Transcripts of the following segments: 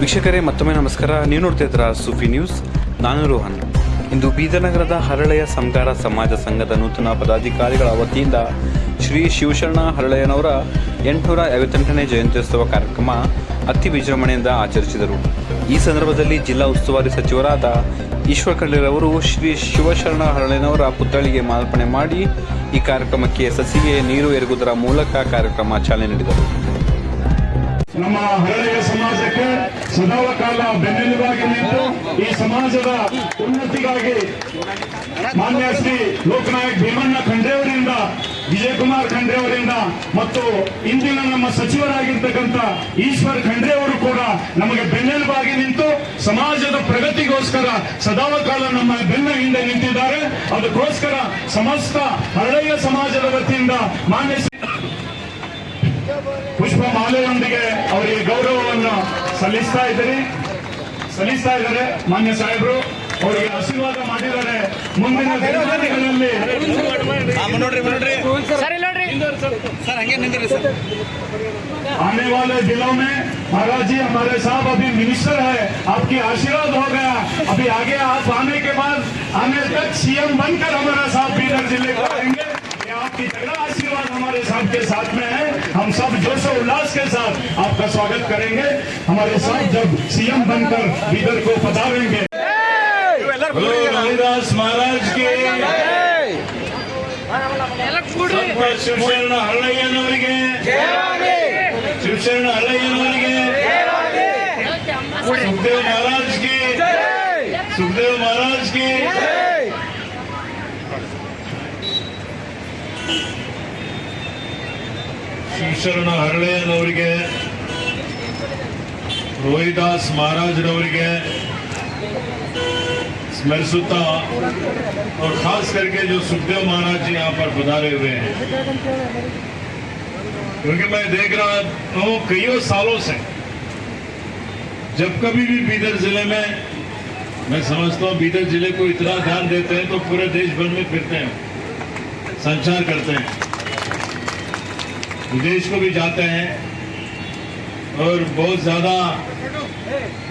ವೀಕ್ಷಕರೇ, ಮತ್ತೊಮ್ಮೆ ನಮಸ್ಕಾರ. ನೀವು ನೋಡ್ತಾ ಸುಫಿ ನ್ಯೂಸ್. ನಾನು ರೋಹನ್. ಇಂದು ಬೀದನಗರದ ನಗರದ ಹರಳೆಯ ಸಂಗಾರ ಸಮಾಜ ಸಂಘದ ನೂತನ ಪದಾಧಿಕಾರಿಗಳ ವತಿಯಿಂದ ಶ್ರೀ ಶಿವಶರಣ ಹರಳೆಯನವರ ಎಂಟುನೂರ ಐವತ್ತೆಂಟನೇ ಜಯಂತ್ಯೋತ್ಸವ ಕಾರ್ಯಕ್ರಮ ಅತಿ ವಿಜೃಂಭಣೆಯಿಂದ ಆಚರಿಸಿದರು. ಈ ಸಂದರ್ಭದಲ್ಲಿ ಜಿಲ್ಲಾ ಉಸ್ತುವಾರಿ ಸಚಿವರಾದ ಈಶ್ವರ್ ಖಂಡ್ರೆರವರು ಶ್ರೀ ಶಿವಶರಣ ಹರಳೆಯನವರ ಪುತ್ಥಳಿಗೆ ಮಾರ್ಪಣೆ ಮಾಡಿ ಈ ಕಾರ್ಯಕ್ರಮಕ್ಕೆ ಸಸಿಗೆ ನೀರು ಎರಗುವುದರ ಮೂಲಕ ಕಾರ್ಯಕ್ರಮ ಚಾಲನೆ ನೀಡಿದರು. ನಮ್ಮ ಹರಳೆಯ ಸಮಾಜಕ್ಕೆ ಸದಾವ ಕಾಲ ಬೆನ್ನೆಲುಬಾಗಿ ನಿಂತು ಈ ಸಮಾಜದ ಉನ್ನತಿಗಾಗಿ ಮಾನ್ಯ ಶ್ರೀ ಲೋಕನಾಯಕ್ ಭೀಮಣ್ಣ ಖಂಡ್ರೆ ಅವರಿಂದ ವಿಜಯಕುಮಾರ್ ಖಂಡ್ರೆ ಅವರಿಂದ ಮತ್ತು ಇಂದಿನ ನಮ್ಮ ಸಚಿವರಾಗಿರ್ತಕ್ಕಂಥ ಈಶ್ವರ್ ಖಂಡ್ರೆ ಅವರು ಕೂಡ ನಮಗೆ ಬೆನ್ನೆಲುಬಾಗಿ ನಿಂತು ಸಮಾಜದ ಪ್ರಗತಿಗೋಸ್ಕರ ಸದಾವ ಕಾಲ ನಮ್ಮ ಬೆನ್ನ ಹಿಂದೆ ನಿಂತಿದ್ದಾರೆ. ಅದಕ್ಕೋಸ್ಕರ ಸಮಸ್ತ ಹಳೆಯ ಸಮಾಜದ ವತಿಯಿಂದ ಮಾನ್ಯ ಪುಷ್ಪ ಮಾಲೆಯೊಂದಿಗೆ ಅವರಿಗೆ ಗೌರವವನ್ನು ಸಲ್ಲಿಸ್ತಾ ಇದ್ದೀರಿ ಸಲ್ಲಿಸ್ತಾ ಇದ್ದಾರೆ ಮಾನ್ಯ ಸಾಹೇಬರು ಅವರಿಗೆ ಆಶೀರ್ವಾದ ಮಾಡಿದ್ದಾರೆ ಮುಂದಿನ ದಿನಮಾನಗಳಲ್ಲಿ ಸರ್ ಇಲ್ಲ ನೋಡ್ರಿ ಸರ್ ಹಂಗೆ ನಿಂದ್ರಿ ಸರ್ आने वाले दिनों में महाराज जी हमारे साहब अभी मिनिस्टर है आपकी आशीर्वाद हो गया अभी आगे आप आने के बाद आने तक सीएम बनकर हमारा साहब बीदर जिले को आएंगे ये आपकी तगड़ा आशीर्वाद हमारे साहब के साथ में है हम सब जोश और उल्लास के साथ आपका स्वागत करेंगे हमारे साहब जब सीएम बनकर बीदर को पधारेंगे बोलो रविदास महाराज की ಎಲ್ಲ ಕೂಡ್ರಿ ಸ್ವಲ್ಪ ಶಿವಶರಣ ಹಳ್ಳಯ್ಯನವರಿಗೆ ಶಿವಶರಣ ಹಳ್ಳಯ್ಯನವರಿಗೆ सुखदेव महाराज की सुखदेव महाराज की ಶಿವಶರಣ ಹರಳೆಯನವರಿಗೆ ರೋಹಿದಾಸ್ ಮಹಾರಾಜರವರಿಗೆ स्मरसुता और खास करके जो सुखदेव महाराज जी यहाँ पर पधारे हुए हैं क्योंकि मैं देख रहा हूँ कईयों सालों से जब कभी भी बीदर जिले में मैं समझता हूँ बीदर जिले को इतना ध्यान देते हैं तो पूरे देश भर में फिरते हैं संचार करते हैं विदेश को भी जाते हैं और बहुत ज़्यादा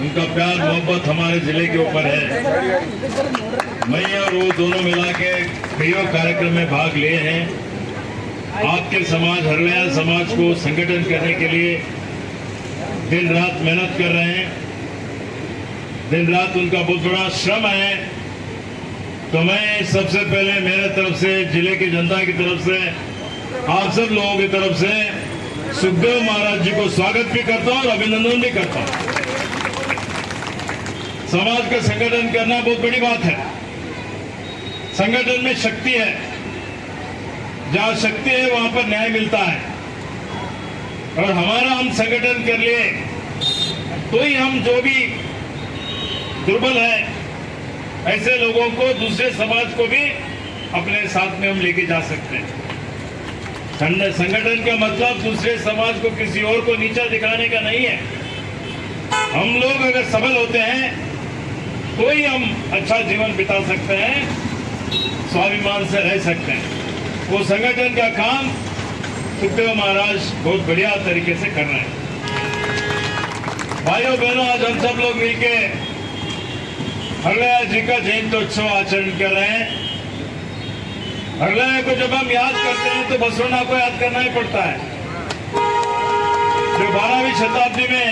उनका प्यार, मोहब्बत हमारे ज़िले के ऊपर है। मैं और वो दोनों मिला के कईयों कार्यक्रम में भाग लिए हैं। आपके समाज, हरलिया समाज को संगठन करने के लिए दिन रात मेहनत कर रहे हैं। दिन रात उनका बहुत बड़ा श्रम है। तो मैं सबसे पहले मेरे तरफ़ से, ज़िले की जनता की तरफ़ से आप सब लोगों की तरफ़ से सुखदेव महाराज जी को स्वागत भी करता हूँ और अभिनंदन भी करता हूँ। समाज का संगठन करना बहुत बड़ी बात है। संगठन में शक्ति है। जहाँ शक्ति है, वहाँ पर न्याय मिलता है। और हमारा हम संगठन कर लिए तो ही हम जो भी दुर्बल है, ऐसे लोगों को दूसरे समाज को भी अपने साथ में हम लेके जा सकते हैं। संग- संगठन का मतलब दूसरे समाज को किसी और को नीचा दिखाने का नहीं है। हम लोग अगर सबल होते हैं तो ही हम अच्छा जीवन बिता सकते हैं, स्वाभिमान से रह सकते हैं। वो संगठन का काम सुखदेव महाराज बहुत बढ़िया तरीके से कर रहे हैं। भाइयों, बहनों, आज हम सब लोग मिलके हरलया जी का जयंतोत्सव आचरण कर रहे हैं। हरलया को जब हम याद करते हैं तो बसवना को याद करना ही पड़ता है। जो बारहवीं शताब्दी में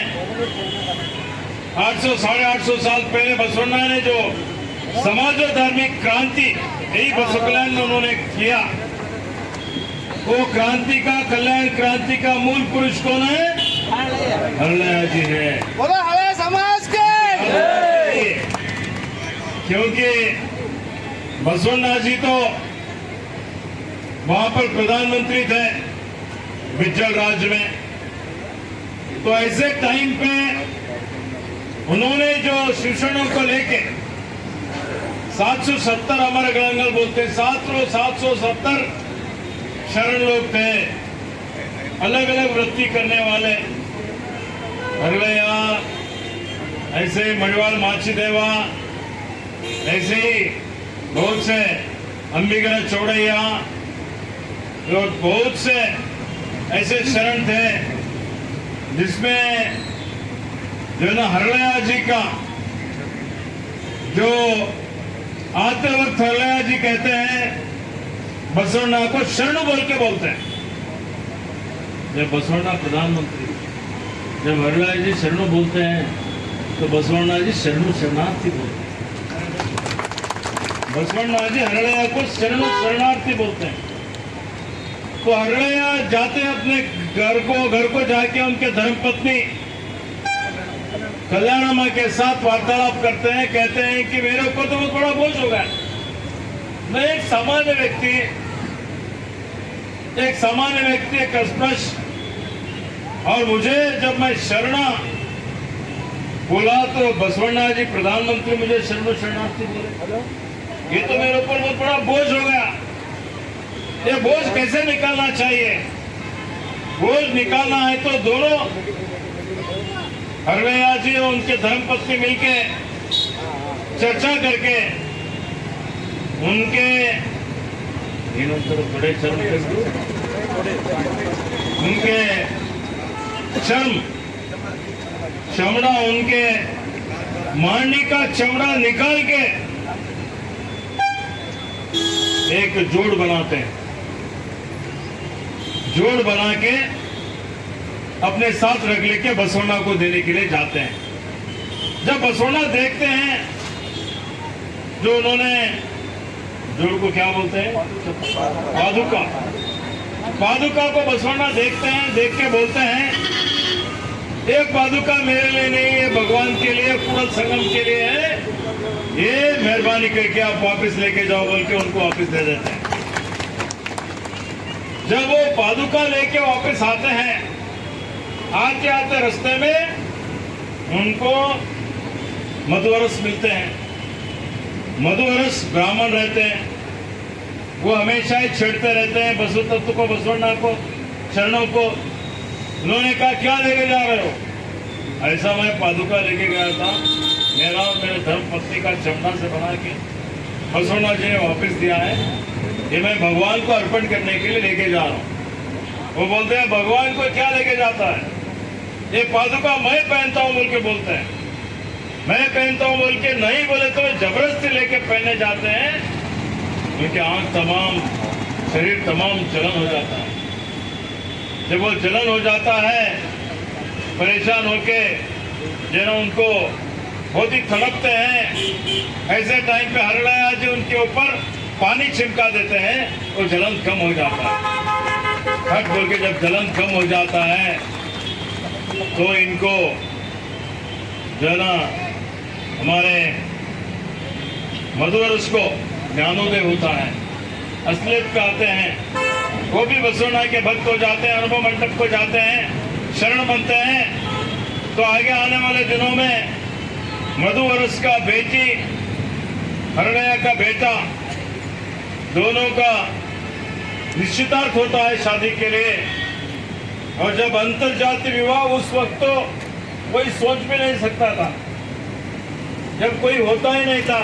800 साढ़े आठ सौ साल पहले बसवन्ना ने जो समाज और धार्मिक क्रांति यही बसव कल्याण में उन्होंने किया। वो क्रांति का कल्याण क्रांति का मूल पुरुष कौन है? हरलया जी है। बोलो हवे समाज के! क्योंकि बसवन्ना जी तो वहाँ पर प्रधानमंत्री थे बिज्जल राज्य में। तो ऐसे टाइम पे उन्होंने जो शिक्षणों को लेके 770 हमारे गणंगल बोलते, सात सौ सात सौ सत्तर शरण लोग थे। अलग अलग वृत्ति करने वाले। अगले यहाँ ऐसे मणिवाल माची देवा ऐसे ही बहुत से अंबिगर चौड़ैया और बहुत से ऐसे शरण थे जिसमें जो ना हरलया जी का, जो आते वक्त हरलया जी कहते हैं बसवना को शरण बोल के बोलते हैं। जब बसवना प्रधानमंत्री, जब हरलया जी शरणु बोलते हैं तो बसवण्णा जी शरणु शरणार्थी बोलते हैं। बसवण्णा जी हरलया को शरणु शरणार्थी बोलते हैं। हरलया जाते हैं अपने घर को घर को जाके उनके धर्मपत्नी कल्याणमा के साथ वार्तालाप करते हैं, कहते हैं कि मेरे ऊपर तो बहुत बड़ा बोझ हो गया। मैं एक सामान्य व्यक्ति, एक सामान्य व्यक्ति, एक अस्पृश और मुझे जब मैं शरणा बोला तो बसवण्णा जी, प्रधानमंत्री मुझे शरण शरणार्थी बोले। ये तो मेरे ऊपर बहुत बड़ा बोझ हो गया। ये बोझ कैसे निकालना चाहिए? बोझ निकालना है तो दोनों, हरवैया जी और उनके धर्मपत्नी मिलके चर्चा करके उनके उनके चर्म, चमड़ा उनके मांडी का चमड़ा निकाल के एक जोड़ बनाते हैं। जोड़ बना के अपने साथ रख लेके बसोना को देने के लिए जाते हैं। जब बसोना देखते हैं, जो उन्होंने, जोड़ को क्या बोलते हैं? पादुका। पादुका को बसोना देखते हैं, देख के बोलते हैं, एक पादुका मेरे लिए नहीं है, भगवान के लिए पूरा संगम के लिए है। ये मेहरबानी करके आप वापस लेके जाओ बोल के उनको वापस दे देते हैं। जब वो पादुका लेके वापस आते हैं आते आते रास्ते में उनको मधुवरस मिलते हैं। मधुवरस ब्राह्मण रहते हैं। वो हमेशा ही छेड़ते रहते हैं बसु तत्व को बसवन्ना को, चरणों को। उन्होंने कहा, क्या लेके जा रहे हो? ऐसा मैं पादुका लेके गया था। मेरा मेरे धर्म पत्नी का चमड़ा से बना के बसवन्ना जी ने वापस दिया है। ये मैं भगवान को अर्पण करने के लिए लेके जा रहा हूँ। वो बोलते हैं, भगवान को क्या लेके जाता है? ये पादुका मैं पहनता हूँ बोल के बोलते हैं। मैं पहनता हूँ बोल के नहीं बोले तो ज़बरदस्ती लेके पहने जाते हैं। उनके आँख तमाम, शरीर तमाम जलन हो जाता है। जब वो जलन हो जाता है, परेशान होके जो ना उनको बहुत ही तड़पते हैं। ऐसे टाइम पे हरलाया जी उनके ऊपर पानी छिड़का देते हैं तो जलन कम हो जाता है। हट बोल के जब जलन कम हो जाता है तो इनको जो है ना हमारे मधुवरस को ज्ञानोदय होता है। असलियत पे आते हैं। वो भी बसोना के भक्त को जाते हैं, अनुभव मंडप को जाते हैं, शरण बनते हैं तो आगे आने वाले दिनों में मधुवरस का बेटी हरणया का बेटा दोनों का निश्चितार्थ होता है शादी के लिए। और जब अंतर जाति विवाह उस वक्त तो कोई सोच भी नहीं सकता था। जब कोई होता ही नहीं था।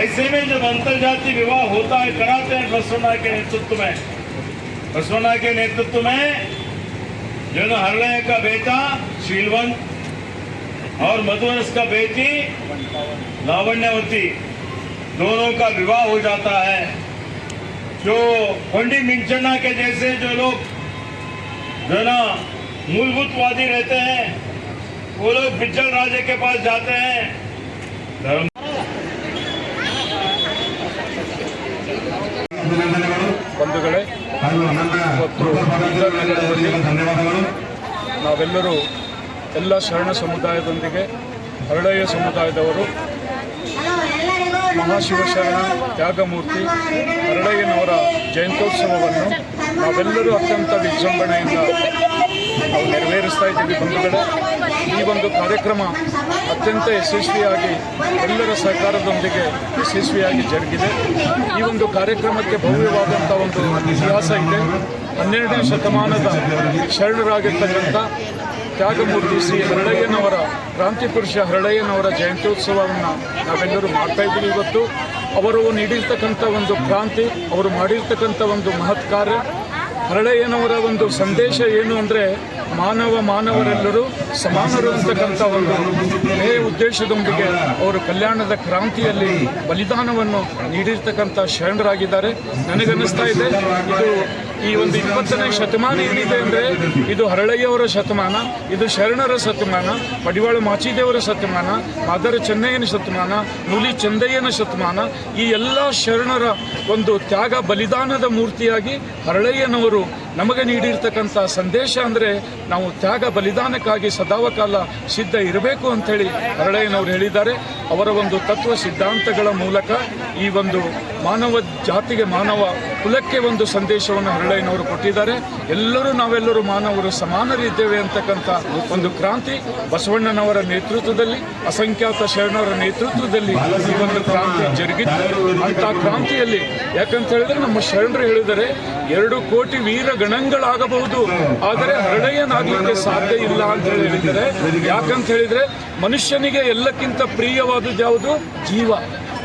ऐसे में जब अंतर जाति विवाह होता है, कराते हैं बसवना के नेतृत्व में। बसवना के नेतृत्व में जो ना हरलय का बेटा शीलवंत और मधुवरस का बेटी लावण्यवती। दोनों का विवाह हो जाता है जो पंडित मिंचना के जैसे जो लोग जो ना मूलभूतवादी रहते हैं वो लोग बिज्जल राजे के पास जाते हैं धर्म ಅಭಿನಂದನೆಗಳು ಬಂಧುಗಳೇ ಹಾಗೂ ನನ್ನ ಕೃಪಾಪಾದಗಳಿಗೆ ಧನ್ಯವಾದಗಳು ನಾವೆಲ್ಲರೂ ಎಲ್ಲ ಶರಣ ಸಮುದಾಯದೊಂದಿಗೆ ಹರಳಯ್ಯ ಸಮುದಾಯದವರು ಮಹಾಶಿವಶರಣ, ತ್ಯಾಗಮೂರ್ತಿ ಹರಡಯ್ಯನವರ ಜಯಂತ್ಯೋತ್ಸವವನ್ನು ನಾವೆಲ್ಲರೂ ಅತ್ಯಂತ ವಿಜೃಂಭಣೆಯಿಂದ ನಾವು ನೆರವೇರಿಸ್ತಾ ಇದ್ದೀವಿ ಬಂಧುಗಳೇ. ಈ ಒಂದು ಕಾರ್ಯಕ್ರಮ ಅತ್ಯಂತ ಯಶಸ್ವಿಯಾಗಿ ಎಲ್ಲರ ಸಹಕಾರದೊಂದಿಗೆ ಯಶಸ್ವಿಯಾಗಿ ಜರುಗಿದೆ. ಈ ಒಂದು ಕಾರ್ಯಕ್ರಮಕ್ಕೆ ಭವ್ಯವಾದಂಥ ಒಂದು ಇತಿಹಾಸ ಇದೆ. ಹನ್ನೆರಡನೇ ಶತಮಾನದ ಶರಣರಾಗಿರ್ತಕ್ಕಂಥ ತ್ಯಾಗಮೂರ್ತಿ ಶ್ರೀ ಹರಳಯ್ಯನವರ ಕ್ರಾಂತಿ ಪುರುಷ ಹರಳಯ್ಯನವರ ಜಯಂತ್ಯೋತ್ಸವವನ್ನು ನಾವೆಲ್ಲರೂ ಮಾಡ್ತಾ ಇದ್ದೀವಿ ಇವತ್ತು. ಅವರು ನೀಡಿರ್ತಕ್ಕಂಥ ಒಂದು ಕ್ರಾಂತಿ, ಅವರು ಮಾಡಿರ್ತಕ್ಕಂಥ ಒಂದು ಮಹತ್ ಕಾರ್ಯ. ಹರಳಯ್ಯನವರ ಒಂದು ಸಂದೇಶ ಏನು ಅಂದರೆ, ಮಾನವ ಮಾನವರೆಲ್ಲರೂ ಸಮಾನರು ಅಂತಕ್ಕಂಥ ಒಂದು ಒಳ್ಳೆಯ ಉದ್ದೇಶದೊಂದಿಗೆ ಅವರು ಕಲ್ಯಾಣದ ಕ್ರಾಂತಿಯಲ್ಲಿ ಬಲಿದಾನವನ್ನು ನೀಡಿರ್ತಕ್ಕಂಥ ಶರಣರಾಗಿದ್ದಾರೆ. ನನಗನ್ನಿಸ್ತಾ ಇದೆ, ಇದು ಈ ಒಂದು ಇಪ್ಪತ್ತನೇ ಶತಮಾನ ಏನಿದೆ ಅಂದರೆ, ಇದು ಹರಳಯ್ಯವರ ಶತಮಾನ, ಇದು ಶರಣರ ಶತಮಾನ, ಮಡಿವಾಳ ಮಾಚಿದೇವರ ಶತಮಾನ, ಮಾದರ ಚೆನ್ನಯ್ಯನ ಶತಮಾನ, ನುಲಿ ಚಂದಯ್ಯನ ಶತಮಾನ, ಈ ಎಲ್ಲ ಶರಣರ ಒಂದು ತ್ಯಾಗ ಬಲಿದಾನದ ಮೂರ್ತಿಯಾಗಿ ಹರಳಯ್ಯನವರು ನಮಗೆ ನೀಡಿರ್ತಕ್ಕಂಥ ಸಂದೇಶ ಅಂದರೆ, ನಾವು ತ್ಯಾಗ ಬಲಿದಾನಕ್ಕಾಗಿ ಸದಾವಕಾಲ ಸಿದ್ಧ ಇರಬೇಕು ಅಂಥೇಳಿ ಹರಳಯ್ಯನವರು ಹೇಳಿದ್ದಾರೆ. ಅವರ ಒಂದು ತತ್ವ ಸಿದ್ಧಾಂತಗಳ ಮೂಲಕ ಈ ಒಂದು ಮಾನವ ಜಾತಿಗೆ ಮಾನವ ಕುಲಕ್ಕೆ ಒಂದು ಸಂದೇಶವನ್ನು ಹರಳಯ್ಯನವರು ಕೊಟ್ಟಿದ್ದಾರೆ. ಎಲ್ಲರೂ ನಾವೆಲ್ಲರೂ ಮಾನವರು ಸಮಾನರಿದ್ದೇವೆ ಅಂತಕ್ಕಂಥ ಒಂದು ಕ್ರಾಂತಿ ಬಸವಣ್ಣನವರ ನೇತೃತ್ವದಲ್ಲಿ, ಅಸಂಖ್ಯಾತ ಶರಣರ ನೇತೃತ್ವದಲ್ಲಿ ಈ ಒಂದು ಕ್ರಾಂತಿ ಜರುಗಿತ್ತು. ಅಂತ ಕ್ರಾಂತಿಯಲ್ಲಿ ಯಾಕಂತ ಹೇಳಿದ್ರೆ ನಮ್ಮ ಶರಣರು ಹೇಳಿದರೆ ಎರಡು ಕೋಟಿ ವೀರ ಗಣಗಳಾಗಬಹುದು. ಆದರೆ ಹರಳಯ್ಯನಾಗಲಿಕ್ಕೆ ಸಾಧ್ಯ ಇಲ್ಲ ಅಂತ ಹೇಳಿದರೆ, ಯಾಕಂತ ಹೇಳಿದ್ರೆ ಮನುಷ್ಯನಿಗೆ ಎಲ್ಲಕ್ಕಿಂತ ಪ್ರಿಯವಾದದ್ದು ಯಾವುದು? ಜೀವ.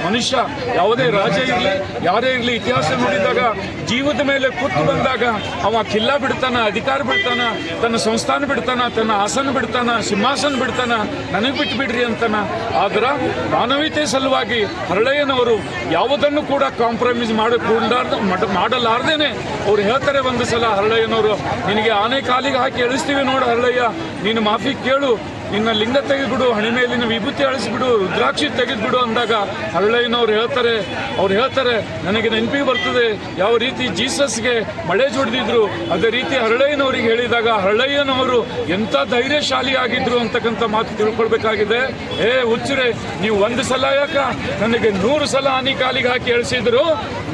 ಮನುಷ್ಯ ಯಾವುದೇ ರಾಜ ಇರಲಿ, ಯಾರೇ ಇರಲಿ, ಇತಿಹಾಸ ನೋಡಿದಾಗ, ಜೀವದ ಮೇಲೆ ಕೂತು ಬಂದಾಗ, ಅವ ಕಿಲ್ಲ ಬಿಡ್ತಾನ, ಅಧಿಕಾರ ಬಿಡ್ತಾನ, ತನ್ನ ಸಂಸ್ಥಾನ ಬಿಡ್ತಾನ, ತನ್ನ ಆಸನ ಬಿಡ್ತಾನ, ಸಿಂಹಾಸನ ಬಿಡ್ತಾನ, ನನಗೆ ಬಿಟ್ಟು ಬಿಡ್ರಿ ಅಂತಾನ. ಆದ್ರೆ ಮಾನವೀಯತೆ ಸಲುವಾಗಿ ಹರಳಯ್ಯನವರು ಯಾವುದನ್ನು ಕೂಡ ಕಾಂಪ್ರಮೈಸ್ ಮಾಡಿಕೊಂಡ ಮಾಡಲಾರ್ದೇನೆ. ಅವ್ರು ಹೇಳ್ತಾರೆ ಒಂದು ಸಲ ಹರಳಯ್ಯನವರು ನಿನಗೆ ಆನೆ ಕಾಲಿಗೆ ಹಾಕಿ ಎಳಿಸ್ತೀವಿ ನೋಡು ಹರಳಯ್ಯ, ನೀನು ಮಾಫಿ ಕೇಳು ನಿನ್ನ ಲಿಂಗ ತೆಗೆದ್ಬಿಡು ಹಣೆ ಮೇಲಿನ ವಿಭೂತಿ ಅಳಿಸ್ಬಿಡು ರುದ್ರಾಕ್ಷಿ ತೆಗೆದ್ಬಿಡು ಅಂದಾಗ ಹಳ್ಳಯ್ಯನವ್ರು ಹೇಳ್ತಾರೆ, ಅವ್ರು ಹೇಳ್ತಾರೆ, ನನಗೆ ನೆನಪಿಗೆ ಬರ್ತದೆ, ಯಾವ ರೀತಿ ಜೀಸಸ್ಗೆ ಮಳೆ ಜೊಡ್ದಿದ್ರು, ಅದೇ ರೀತಿ ಹರಳಯ್ಯನವರಿಗೆ ಹೇಳಿದಾಗ ಹರಳಯ್ಯನವರು ಎಂಥ ಧೈರ್ಯಶಾಲಿ ಆಗಿದ್ರು ಅಂತಕ್ಕಂಥ ಮಾತು ತಿಳ್ಕೊಳ್ಬೇಕಾಗಿದೆ. ಏ, ಹುಚ್ಚರೆ, ನೀವು ಒಂದು ಸಲ ಯಾಕ ನನಗೆ ನೂರು ಸಲ ಆನಿ ಕಾಲಿಗೆ ಹಾಕಿ ಎಳಿಸಿದ್ರು?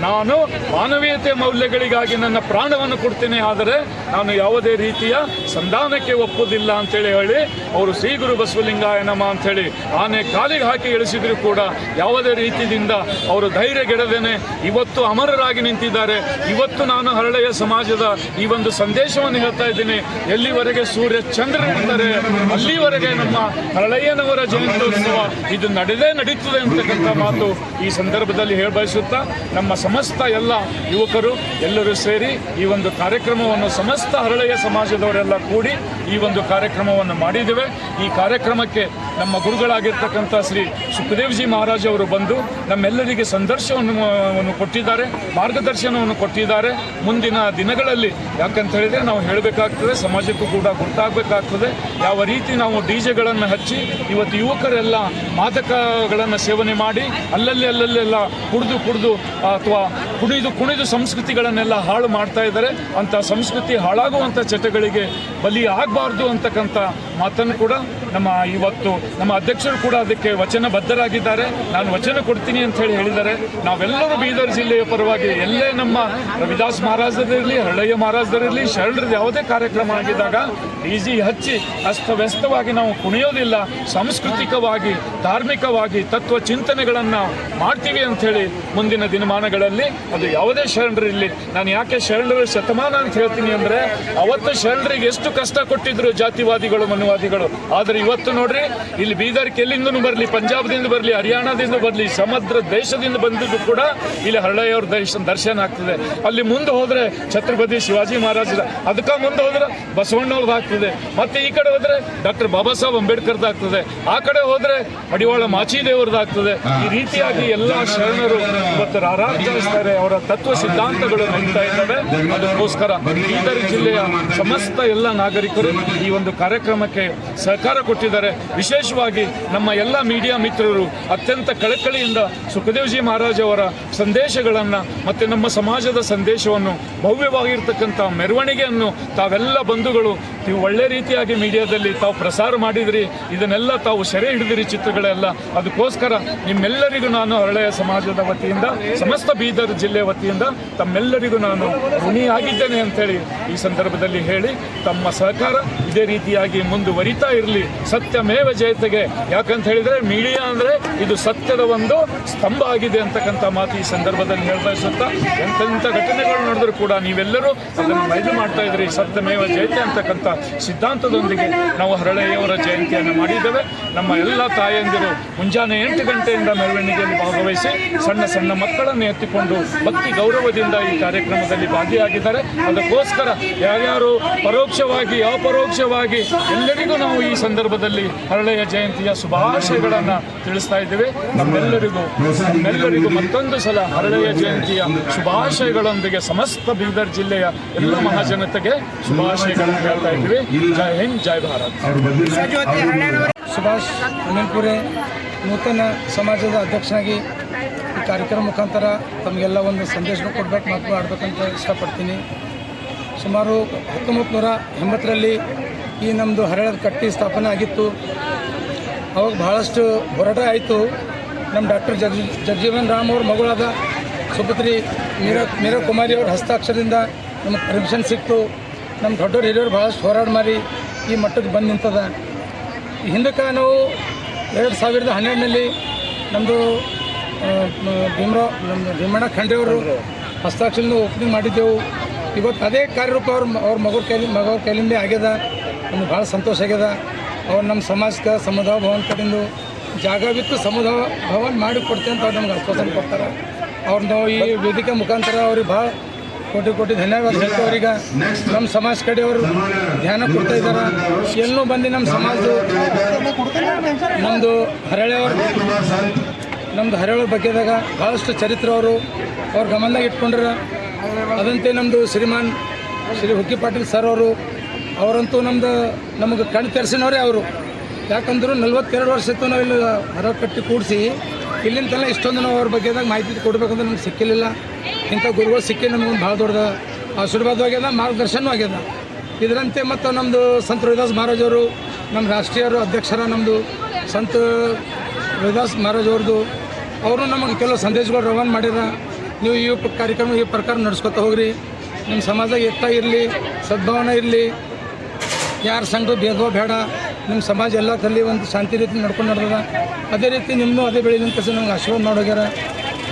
ನಾನು ಮಾನವೀಯತೆ ಮೌಲ್ಯಗಳಿಗಾಗಿ ನನ್ನ ಪ್ರಾಣವನ್ನು ಕೊಡ್ತೇನೆ, ಆದರೆ ನಾನು ಯಾವುದೇ ರೀತಿಯ ಸಂಧಾನಕ್ಕೆ ಒಪ್ಪುವುದಿಲ್ಲ ಅಂತೇಳಿ ಹೇಳಿ, ಅವರು ಶ್ರೀ ಗುರು ಬಸವಲಿಂಗಾಯ ಅಂತ ಅಂತೇಳಿ ಆನೆ ಕಾಲಿಗೆ ಹಾಕಿ ಇಳಿಸಿದ್ರು ಕೂಡ ಯಾವುದೇ ರೀತಿಯಿಂದ ಅವರು ಧೈರ್ಯಗೆಡದೇನೆ ಇವತ್ತು ಅಮರರಾಗಿ ನಿಂತಿದ್ದಾರೆ. ಇವತ್ತು ನಾನು ಹರಳೆಯ ಸಮಾಜದ ಈ ಒಂದು ಸಂದೇಶವನ್ನು ಹೇಳ್ತಾ ಇದ್ದೀನಿ. ಎಲ್ಲಿವರೆಗೆ ಸೂರ್ಯ ಚಂದ್ರ ಇರ್ತಾರೆ ಅಲ್ಲಿವರೆಗೆ ನಮ್ಮ ಹರಳಯ್ಯನವರ ಜಯಂತೋತ್ಸವ ಇದು ನಡೆದೇ ನಡೀತದೆ ಅಂತಕ್ಕಂಥ ಮಾತು ಈ ಸಂದರ್ಭದಲ್ಲಿ ಹೇಳಬಯಸುತ್ತಾ ನಮ್ಮ ಸಮಸ್ತ ಎಲ್ಲ ಯುವಕರು ಎಲ್ಲರೂ ಸೇರಿ ಈ ಒಂದು ಕಾರ್ಯಕ್ರಮವನ್ನು, ಸಮಸ್ತ ಹರಳೆಯ ಸಮಾಜದವರೆಲ್ಲ ಕೂಡಿ ಈ ಒಂದು ಕಾರ್ಯಕ್ರಮವನ್ನು ಮಾಡಿದ್ದೇವೆ. ಈ ಕಾರ್ಯಕ್ರಮಕ್ಕೆ ನಮ್ಮ ಗುರುಗಳಾಗಿರ್ತಕ್ಕಂಥ ಶ್ರೀ ಸುಖದೇವ್ಜಿ ಮಹಾರಾಜ್ ಅವರು ಬಂದು ನಮ್ಮೆಲ್ಲರಿಗೆ ಸಂದರ್ಶನವನ್ನು ಕೊಟ್ಟಿದ್ದಾರೆ, ಮಾರ್ಗದರ್ಶನವನ್ನು ಕೊಟ್ಟಿದ್ದಾರೆ. ಮುಂದಿನ ದಿನಗಳಲ್ಲಿ ಯಾಕಂತ ಹೇಳಿದ್ರೆ ನಾವು ಹೇಳಬೇಕಾಗ್ತದೆ, ಸಮಾಜಕ್ಕೂ ಕೂಡ ಗೊತ್ತಾಗಬೇಕಾಗ್ತದೆ ಯಾವ ರೀತಿ ನಾವು ಡಿ ಜೆಗಳನ್ನು ಹಚ್ಚಿ ಇವತ್ತು ಯುವಕರೆಲ್ಲ ಮಾದಕಗಳನ್ನು ಸೇವನೆ ಮಾಡಿ ಅಲ್ಲಲ್ಲಿ ಅಲ್ಲಲ್ಲೆಲ್ಲ ಕುಡಿದು ಕುಡಿದು ಅಥವಾ ಕುಣಿದು ಕುಣಿದು ಸಂಸ್ಕೃತಿಗಳನ್ನೆಲ್ಲ ಹಾಳು ಮಾಡ್ತಾ ಇದ್ದಾರೆ. ಅಂಥ ಸಂಸ್ಕೃತಿ ಹಾಳಾಗುವಂಥ ಚಟಗಳಿಗೆ ಬಲಿ ಆಗಬಾರ್ದು ಅಂತಕ್ಕಂಥ ಮಾತನ್ನು ಕೂಡ ನಮ್ಮ ಇವತ್ತು ನಮ್ಮ ಅಧ್ಯಕ್ಷರು ಕೂಡ ಅದಕ್ಕೆ ವಚನಬದ್ಧರಾಗಿದ್ದಾರೆ. ನಾನು ವಚನ ಕೊಡ್ತೀನಿ ಅಂತ ಹೇಳಿ ಹೇಳಿದ್ದಾರೆ. ನಾವೆಲ್ಲರೂ ಬೀದರ್ ಜಿಲ್ಲೆಯ ಪರವಾಗಿ ಎಲ್ಲೇ ನಮ್ಮ ರವಿದಾಸ್ ಮಹಾರಾಜರಿರಲಿ ಹರಳಯ್ಯ ಮಹಾರಾಜರಿರಲಿ ಶರಣರದ್ದು ಯಾವುದೇ ಕಾರ್ಯಕ್ರಮ ಆಗಿದ್ದಾಗ ಈಜಿ ಹಚ್ಚಿ ಅಸ್ತವ್ಯಸ್ತವಾಗಿ ನಾವು ಕುಣಿಯೋದಿಲ್ಲ. ಸಾಂಸ್ಕೃತಿಕವಾಗಿ, ಧಾರ್ಮಿಕವಾಗಿ, ತತ್ವ ಚಿಂತನೆಗಳನ್ನು ಮಾಡ್ತೀವಿ ಅಂತ ಹೇಳಿ ಮುಂದಿನ ದಿನಮಾನಗಳಲ್ಲಿ ಅದು ಯಾವುದೇ ಶರಣರಿರಲಿ ನಾನು ಯಾಕೆ ಶರಣರ ಶತಮಾನ ಅಂತ ಹೇಳ್ತೀನಿ ಅಂದರೆ, ಅವತ್ತು ಶರಣರಿಗೆ ಎಷ್ಟು ಕಷ್ಟ ಕೊಟ್ಟಿದ್ರು ಜಾತಿವಾದಿಗಳು, ಮನುವಾದಿಗಳು ಆದರೆ ಇವತ್ತು ನೋಡ್ರಿ, ಇಲ್ಲಿ ಬೀದರ್ ಕೆಲ್ಲಿಂದನು ಬರಲಿ, ಪಂಜಾಬ್ದಿಂದ ಬರಲಿ, ಹರಿಯಾಣದಿಂದ ಬರಲಿ, ಸಮಗ್ರ ದೇಶದಿಂದ ಬಂದಿದ್ದು ಕೂಡ ಇಲ್ಲಿ ಹರಳೆಯವ್ರ ದೇಶ ದರ್ಶನ ಆಗ್ತದೆ. ಅಲ್ಲಿ ಮುಂದೆ ಹೋದ್ರೆ ಛತ್ರಪತಿ ಶಿವಾಜಿ ಮಹಾರಾಜರ ಅದಕ್ಕೆ ಮುಂದೆ ಹೋದ್ರೆ ಬಸವಣ್ಣವ್ರದ್ದು ಆಗ್ತದೆ. ಮತ್ತೆ ಈ ಕಡೆ ಹೋದ್ರೆ ಡಾಕ್ಟರ್ ಬಾಬಾ ಸಾಹೇಬ್ ಅಂಬೇಡ್ಕರ್ದು ಆಗ್ತದೆ. ಆ ಕಡೆ ಹೋದ್ರೆ ಮಡಿವಾಳ ಮಾಚಿದೇವ್ರದ್ದು ಆಗ್ತದೆ. ಈ ರೀತಿಯಾಗಿ ಎಲ್ಲ ಶರಣರು ಇವತ್ತು ಆರಾಧಿಸ್ತಾರೆ ಅವರ ತತ್ವ ಸಿದ್ಧಾಂತಗಳು ನಡೀತಾ ಇದ್ದಾವೆ. ಅದಕ್ಕೋಸ್ಕರ ಬೀದರ್ ಜಿಲ್ಲೆಯ ಸಮಸ್ತ ಎಲ್ಲ ನಾಗರಿಕರು ಈ ಒಂದು ಕಾರ್ಯಕ್ರಮಕ್ಕೆ ಸಹಕಾರ ಕೊಟ್ಟಿದ್ದಾರೆ. ವಿಶೇಷವಾಗಿ ನಮ್ಮ ಎಲ್ಲ ಮೀಡಿಯಾ ಮಿತ್ರರು ಅತ್ಯಂತ ಕಳಕಳಿಯಿಂದ ಸುಖದೇವ್ಜಿ ಮಹಾರಾಜ್ ಅವರ ಸಂದೇಶಗಳನ್ನು ಮತ್ತು ನಮ್ಮ ಸಮಾಜದ ಸಂದೇಶವನ್ನು ಭವ್ಯವಾಗಿರ್ತಕ್ಕಂಥ ಮೆರವಣಿಗೆಯನ್ನು ತಾವೆಲ್ಲ ಬಂಧುಗಳು, ನೀವು ಒಳ್ಳೆ ರೀತಿಯಾಗಿ ಮೀಡಿಯಾದಲ್ಲಿ ತಾವು ಪ್ರಸಾರ ಮಾಡಿದಿರಿ, ಇದನ್ನೆಲ್ಲ ತಾವು ಸೆರೆ ಹಿಡಿದಿರಿ ಚಿತ್ರಗಳೆಲ್ಲ. ಅದಕ್ಕೋಸ್ಕರ ನಿಮ್ಮೆಲ್ಲರಿಗೂ ನಾನು ಹರಳೆಯ ಸಮಾಜದ ವತಿಯಿಂದ, ಸಮಸ್ತ ಬೀದರ್ ಜಿಲ್ಲೆ ವತಿಯಿಂದ ತಮ್ಮೆಲ್ಲರಿಗೂ ನಾನು ಋಣಿಯಾಗಿದ್ದೇನೆ ಅಂತೇಳಿ ಈ ಸಂದರ್ಭದಲ್ಲಿ ಹೇಳಿ ತಮ್ಮ ಸಹಕಾರ ಇದೇ ರೀತಿಯಾಗಿ ಮುಂದುವರಿತಾ ಇರಲಿ. ಸತ್ಯಮೇವ ಜಯತೆಗೆ. ಯಾಕಂತ ಹೇಳಿದ್ರೆ ಮೀಡಿಯಾ ಅಂದ್ರೆ ಇದು ಸತ್ಯದ ಒಂದು ಸ್ತಂಭ ಆಗಿದೆ ಅಂತಕ್ಕಂಥ ಮಾತು ಈ ಸಂದರ್ಭದಲ್ಲಿ ಹೇಳ್ಬಯಸುತ್ತಾ ಎಂತೆಂಥ ಘಟನೆಗಳು ನಡೆದರೂ ಕೂಡ ನೀವೆಲ್ಲರೂ ಅದನ್ನು ಮೈದು ಮಾಡ್ತಾ ಇದ್ರಿ ಸತ್ಯಮೇವ ಜಯತೆ ಅಂತಕ್ಕಂಥ ಸಿದ್ಧಾಂತದೊಂದಿಗೆ ನಾವು ಹರಳೆಯವರ ಜಯಂತಿಯನ್ನು ಮಾಡಿದ್ದೇವೆ. ನಮ್ಮ ಎಲ್ಲ ತಾಯಂದಿರು ಮುಂಜಾನೆ ಎಂಟು ಗಂಟೆಯಿಂದ ಮೆರವಣಿಗೆಯಲ್ಲಿ ಭಾಗವಹಿಸಿ ಸಣ್ಣ ಸಣ್ಣ ಮಕ್ಕಳನ್ನು ಎತ್ತಿಕೊಂಡು ಭಕ್ತಿ ಗೌರವದಿಂದ ಈ ಕಾರ್ಯಕ್ರಮದಲ್ಲಿ ಭಾಗಿಯಾಗಿದ್ದಾರೆ. ಅದಕ್ಕೋಸ್ಕರ ಯಾರ್ಯಾರು ಪರೋಕ್ಷವಾಗಿ, ಅಪರೋಕ್ಷವಾಗಿ ಎಲ್ಲರಿಗೂ ನಾವು ಈ ಸಂದರ್ಭದಲ್ಲಿ ಹರಳೆಯ ಜಯಂತಿಯ ಶುಭಾಶಯಗಳನ್ನು ತಿಳಿಸ್ತಾ ಇದ್ದೇವೆ. ನಮ್ಮೆಲ್ಲರಿಗೂ ನಮ್ಮೆಲ್ಲರಿಗೂ ಮತ್ತೊಂದು ಸಲ ಹರಳೆಯ ಜಯಂತಿಯ ಶುಭಾಶಯಗಳೊಂದಿಗೆ ಸಮಸ್ತ ಬೀದರ್ ಜಿಲ್ಲೆಯ ಎಲ್ಲ ಮಹಾಜನತೆಗೆ ಶುಭಾಶಯಗಳನ್ನು ಹೇಳ್ತಾ ಇದ್ದೀವಿ. ಜೈ ಹಿಂದ್ ಜೈ ಭಾರತ್. ಸುಭಾಷ್ ಅನಿಲ್ಪುರೆ ನೂತನ ಸಮಾಜದ ಅಧ್ಯಕ್ಷನಾಗಿ ಈ ಕಾರ್ಯಕ್ರಮ ಮುಖಾಂತರ ತಮಗೆಲ್ಲ ಒಂದು ಸಂದೇಶ ಕೊಡ್ಬೇಕು ಮಾತು ಆಡ್ಬೇಕಂತ ಇಷ್ಟಪಡ್ತೀನಿ. ಸುಮಾರು ಹತ್ತೊಂಬತ್ತು ನೂರ ಎಂಬತ್ತರಲ್ಲಿ ಈ ನಮ್ಮದು ಹರಳದ ಕಟ್ಟಿ ಸ್ಥಾಪನೆ ಆಗಿತ್ತು. ಅವಾಗ ಭಾಳಷ್ಟು ಹೋರಾಟ ಆಯಿತು. ನಮ್ಮ ಡಾಕ್ಟರ್ ಜಗ್ ಜಗಜೀವನ್ ರಾಮ್ ಅವ್ರ ಮಗಳಾದ ಸುಪುತ್ರಿ ಮೀರಾ ಮೀರಾ ಕುಮಾರಿ ಅವ್ರ ಹಸ್ತಾಕ್ಷರದಿಂದ ನಮಗೆ ಪರ್ಮಿಷನ್ ಸಿಕ್ತು. ನಮ್ಮ ದೊಡ್ಡವ್ರು ಹಿರಿಯರು ಭಾಳಷ್ಟು ಹೋರಾಟ ಮಾಡಿ ಈ ಮಟ್ಟಕ್ಕೆ ಬಂದು ನಿಂತದ. ಹಿಂದಕ್ಕೆ ನಾವು ಎರಡು ಸಾವಿರದ ಹನ್ನೆರಡರಲ್ಲಿ ನಮ್ಮದು ಭೀಮರಾವ್ ನಮ್ಮ ಭೀಮಣ್ಣ ಅವರು ಹಸ್ತಾಕ್ಷರದಿಂದ ಓಪನಿಂಗ್ ಮಾಡಿದ್ದೆವು. ಇವತ್ತು ಅದೇ ಕಾರ್ಯರೂಪ ಅವ್ರ ಅವ್ರ ಮಗರ ಕೈಲಿ ಮಗವ್ರ ಕೈಲಿಂದ ಆಗ್ಯದ. ನಮ್ಗೆ ಭಾಳ ಸಂತೋಷ ಆಗ್ಯದ. ಅವ್ರು ನಮ್ಮ ಸಮಾಜಕ್ಕೆ ಸಮುದಾಯ ಭವನ ಕಡೆಯಿಂದ ಜಾಗ ಬಿತ್ತು ಸಮುದಾಯ ಭವನ ಮಾಡಿ ಕೊಡ್ತೇವೆ ಅಂತ ಅವ್ರು ನಮ್ಗೆ ಆಶ್ವಾಸನೆ ಕೊಡ್ತಾರೆ. ಅವ್ರು ನಾವು ಈ ವೇದಿಕೆ ಮುಖಾಂತರ ಅವ್ರಿಗೆ ಭಾಳ ಕೋಟಿ ಕೋಟಿ ಧನ್ಯವಾದ ಹೇಳ್ತೇವೆ ಅವ್ರಿಗೆ. ನಮ್ಮ ಸಮಾಜ ಕಡೆಯವರು ಧ್ಯಾನ ಕೊಡ್ತಾ ಇದ್ದಾರೆ. ಎಲ್ಲೂ ಬಂದು ನಮ್ಮ ಸಮಾಜ ನಮ್ಮದು ಹರಳೆಯವರು ನಮ್ಮದು ಹರಳೆ ಬಗ್ಗೆದಾಗ ಭಾಳಷ್ಟು ಚರಿತ್ರೆ ಅವರು, ಅವ್ರ ಗಮನದಾಗ ಇಟ್ಕೊಂಡ್ರೆ. ಅದಂತೆ ನಮ್ಮದು ಶ್ರೀಮಾನ್ ಶ್ರೀ ಹುಕ್ಕಿ ಪಾಟೀಲ್ ಸರ್ ಅವರು ಅವರಂತೂ ನಮ್ದು ನಮಗೆ ಕಣ್ ತೆರೆಸಿನವರೇ ಅವರು. ಯಾಕಂದ್ರೆ ನಲ್ವತ್ತೆರಡು ವರ್ಷ ಇತ್ತು ನಾವು ಇಲ್ಲಿ ಹರ ಕಟ್ಟಿ ಕೂಡಿಸಿ ಇಲ್ಲಿಂದ ತನಕ ಇಷ್ಟೊಂದು ನಾವು ಅವ್ರ ಬಗ್ಗೆದಾಗ ಮಾಹಿತಿ ಕೊಡಬೇಕಂದ್ರೆ ನಮ್ಗೆ ಸಿಕ್ಕಿಲ್ಲ ಇಂಥ ಗುರುಗಳು ಸಿಕ್ಕಿ ನಮ್ಗೊಂದು ಭಾಳ ದೊಡ್ಡದ ಆಶೀರ್ವಾದವಾಗ್ಯದ ಮಾರ್ಗದರ್ಶನವೂ ಆಗ್ಯದ. ಇದರಂತೆ ಮತ್ತು ನಮ್ಮದು ಸಂತ ರವಿದಾಸ್ ಮಹಾರಾಜ್ ಅವರು, ನಮ್ಮ ರಾಷ್ಟ್ರೀಯರು ಅಧ್ಯಕ್ಷರ ನಮ್ಮದು ಸಂತ ರವಿದಾಸ್ ಮಹಾರಾಜ್ ಅವ್ರದ್ದು. ಅವರು ನಮಗೆ ಕೆಲವು ಸಂದೇಶಗಳು ರವಾನೆ ಮಾಡ್ಯಾರ ನೀವು ಈ ಕಾರ್ಯಕ್ರಮ ಈ ಪ್ರಕಾರ ನಡ್ಸ್ಕೊತ ಹೋಗ್ರಿ. ನಿಮ್ಮ ಸಮಾಜ ಎತ್ತ ಇರಲಿ, ಸದ್ಭಾವನೆ ಇರಲಿ. ಯಾರ ಸಂಘ ಭೇದ ಬೇಡ ನಿಮ್ಮ ಸಮಾಜ ಎಲ್ಲ ತಲ್ಲಿ ಒಂದು ಶಾಂತಿ ರೀತಿ ನಡ್ಕೊಂಡು ನಡೆದ ಅದೇ ರೀತಿ ನಿಮ್ಮನ್ನು ಅದೇ ಬೆಳೆ ಅಂತ ನಮ್ಗೆ ಆಶೀರ್ವಾದ ಮಾಡೋಗ್ಯಾರ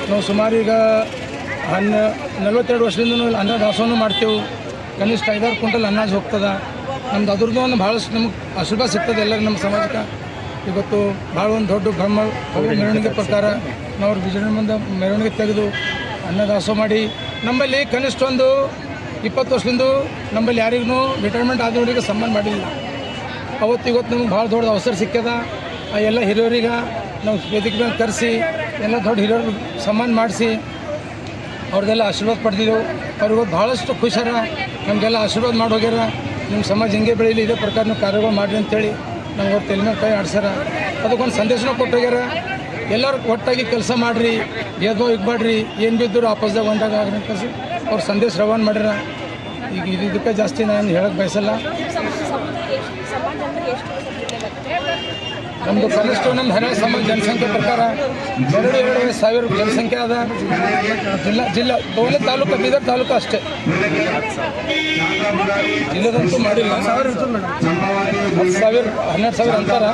ನಾವು ಸುಮಾರು ಈಗ ಹನ್ನ, ನಲ್ವತ್ತೆರಡು ವರ್ಷದಿಂದ ಅನ್ನ ದಾಸೋನು ಮಾಡ್ತೇವೆ. ಕನಿಷ್ಠ ಐದಾರು ಕ್ವಿಂಟಲ್ ಅನ್ನಾಜ್ ಹೋಗ್ತದೆ. ನಮ್ದು ಅದ್ರದ್ದು ಒಂದು ಭಾಳಷ್ಟು ನಮ್ಗೆ ಆಶೀರ್ವಾದ ಸಿಗ್ತದೆ ಎಲ್ಲರಿಗೂ ನಮ್ಮ ಸಮಾಜಕ್ಕೆ. ಇವತ್ತು ಭಾಳ ಒಂದು ದೊಡ್ಡ ಬ್ರಹ್ಮ ಮೆರವಣಿಗೆ ಪ್ರಕಾರ ನಾವು ಬಿಜೆಪಿ ಮುಂದೆ ಮೆರವಣಿಗೆ ತೆಗೆದು ಅನ್ನದಾಸೋ ಮಾಡಿ. ನಮ್ಮಲ್ಲಿ ಕನಿಷ್ಠ ಒಂದು ಇಪ್ಪತ್ತು ವರ್ಷದಿಂದ ನಮ್ಮಲ್ಲಿ ಯಾರಿಗೂ ರಿಟೈರ್ಮೆಂಟ್ ಆದವರಿಗೆ ಸನ್ಮಾನ ಮಾಡಿಲ್ಲ. ಅವತ್ತು ಇವತ್ತು ನಮ್ಗೆ ಭಾಳ ದೊಡ್ಡ ಅವಸರ ಸಿಕ್ಕ್ಯದ ಆ ಎಲ್ಲ ಹಿರಿಯರಿಗೆ ನಾವು ವೇದಿಕೆ ಮೇಲೆ ಕರೆಸಿ, ಎಲ್ಲ ದೊಡ್ಡ ಹಿರಿಯರು ಸಮ್ಮಾನ ಮಾಡಿಸಿ ಅವ್ರಿಗೆಲ್ಲ ಆಶೀರ್ವಾದ ಪಡೆದಿದ್ದೆವು. ಅವ್ರಿಗೆ ಭಾಳಷ್ಟು ಖುಷಾರ ನಮಗೆಲ್ಲ ಆಶೀರ್ವಾದ ಮಾಡಿ ಹೋಗ್ಯಾರ. ನಿಮ್ಮ ಸಮಾಜ ಹಿಂಗೆ ಬೆಳೀಲಿ ಇದೇ ಪ್ರಕಾರ ನೀವು ಕಾರ್ಯಗಳು ಮಾಡಿರಿ ಅಂತೇಳಿ ನಮ್ಗೆ ಅವ್ರು ತಲೆ ಕೈ ಆಡ್ಸ್ಯಾರ. ಅದಕ್ಕೊಂದು ಸಂದೇಶನೂ ಕೊಟ್ಟೋಗ್ಯಾರ ಎಲ್ಲರೂ ಒಟ್ಟಾಗಿ ಕೆಲಸ ಮಾಡಿರಿ ಭೇದ ಭಾವ ಇಗ್ಬೇಡ್ರಿ, ಏನು ಬಿದ್ದರೂ ಆಪಸ್ದಾಗ ಒಂದಾಗ ಆಗ್ರಿ ಅಂತ ಕಳ್ಸಿ ಅವ್ರು ಸಂದೇಶ ರವಾನೆ ಮಾಡ್ಯಾರ ಈಗ ಇದು ಇದಕ್ಕೆ ಜಾಸ್ತಿ ನಾನು ಹೇಳಕ್ಕೆ ಬಯಸಲ್ಲ. ನಮ್ಮದು ಕನಿಷ್ಠ ನಮ್ಮ ಹರಿಯಾಣ ಸಮಾಜ ಜನಸಂಖ್ಯೆ ಪ್ರಕಾರ ಎರಡು ಎರಡು ಸಾವಿರ ಜನಸಂಖ್ಯೆ ಅದ. ಜಿಲ್ಲಾ ಜಿಲ್ಲಾ ಬೋಲೆ ತಾಲೂಕು ಬೀದರ್ ತಾಲೂಕು ಅಷ್ಟೇ. ಜಿಲ್ಲೆದಂತೂ ಮಾಡಿಲ್ಲ. ಹತ್ತು ಸಾವಿರ ಹನ್ನೆರಡು ಸಾವಿರ ಅಂತಾರ.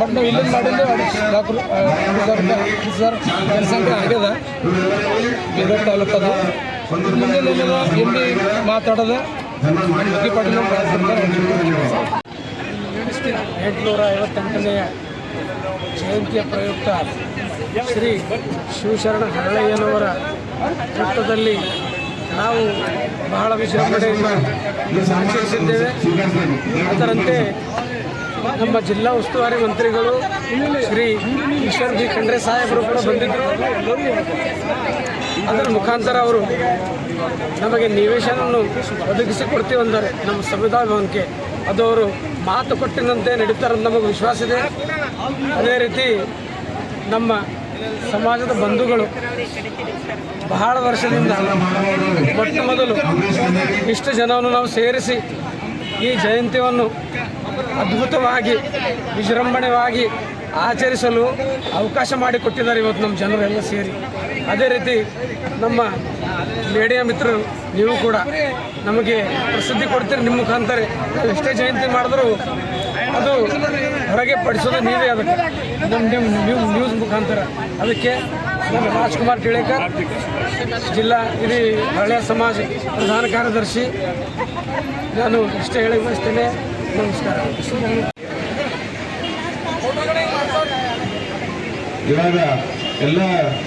ಬಟ್ ನಾವು ಇಲ್ಲಿಂದ ಮಾಡಿದ್ದು ನಾಲ್ಕು ರೂ- ಆ, ಸಾವಿರ ರೂಪಾಯಿ ಹತ್ತು ಸಾವಿರ ಜನಸಂಖ್ಯೆ ಆಗ್ಯದ. ಬೀದರ್ ತಾಲೂಕು ಎಂಟುನೂರ ಐವತ್ತೆಂಟನೆಯ ಜಯಂತಿಯ ಪ್ರಯುಕ್ತ ಶ್ರೀ ಶಿವಶರಣ ಹರಳಯ್ಯನವರ ವೃತ್ತದಲ್ಲಿ ನಾವು ಬಹಳ ವಿಜೃಂಭಣೆಯಿಂದ ಆಚರಿಸಿದ್ದೇವೆ ಅದರಂತೆ ನಮ್ಮ ಜಿಲ್ಲಾ ಉಸ್ತುವಾರಿ ಮಂತ್ರಿಗಳು ಶ್ರೀ ಈಶ್ವರ್ ಜಿ ಖಂಡ್ರೆ ಸಾಹೇಬರು ಕೂಡ ಬಂದಿದ್ದರು ಅದರ ಮುಖಾಂತರ ಅವರು ನಮಗೆ ನಿವೇಶನವನ್ನು ಒದಗಿಸಿ ಕೊಡ್ತೀವಂದರೆ ನಮ್ಮ ಸಂವಿಧಾನ ಭವನಕ್ಕೆ ಅದು ಅವರು ಮಾತು ಕೊಟ್ಟಿನಂತೆ ನಡೀತಾರೆ ನಮಗೆ ವಿಶ್ವಾಸ ಇದೆ. ಅದೇ ರೀತಿ ನಮ್ಮ ಸಮಾಜದ ಬಂಧುಗಳು ಬಹಳ ವರ್ಷದಿಂದ ಮೊಟ್ಟ ಮೊದಲು ಇಷ್ಟು ಜನವನ್ನು ನಾವು ಸೇರಿಸಿ ಈ ಜಯಂತಿಯನ್ನು ಅದ್ಭುತವಾಗಿ ವಿಜೃಂಭಣೆಯಾಗಿ ಆಚರಿಸಲು ಅವಕಾಶ ಮಾಡಿಕೊಟ್ಟಿದ್ದಾರೆ ಇವತ್ತು ನಮ್ಮ ಜನರೆಲ್ಲ ಸೇರಿ. ಅದೇ ರೀತಿ ನಮ್ಮ ಮೀಡಿಯಾ ಮಿತ್ರರು, ನೀವು ಕೂಡ ನಮಗೆ ಪ್ರಸಿದ್ಧಿ ಕೊಡ್ತೀರಿ, ನಿಮ್ಮ ಮುಖಾಂತರ. ಎಷ್ಟೇ ಜಯಂತಿ ಮಾಡಿದ್ರು ಅದು ಹೊರಗೆ ಪಡಿಸೋದು ನೀವೇ ಅದಕ್ಕೆ. ನಮ್ಮ ನಿಮ್ಮ ನ್ಯೂಸ್ ನ್ಯೂಸ್ ಮುಖಾಂತರ. ಅದಕ್ಕೆ ನಮ್ಮ ರಾಜ್ಕುಮಾರ್ ಟಿಳೇಕರ್ ಜಿಲ್ಲಾ ಇಡೀ ಹಳೆಯ ಸಮಾಜ ಪ್ರಧಾನ ಕಾರ್ಯದರ್ಶಿ, ನಾನು ಇಷ್ಟೇ ಹೇಳಿ ಬಯಸ್ತೇನೆ ಇವಾಗ ಎಲ್ಲ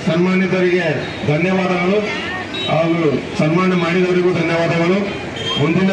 ಸನ್ಮಾನಿತರಿಗೆ ಧನ್ಯವಾದಗಳು ಹಾಗೂ ಸನ್ಮಾನ ಮಾಡಿದವರಿಗೂ ಧನ್ಯವಾದಗಳು. ಮುಂದಿನ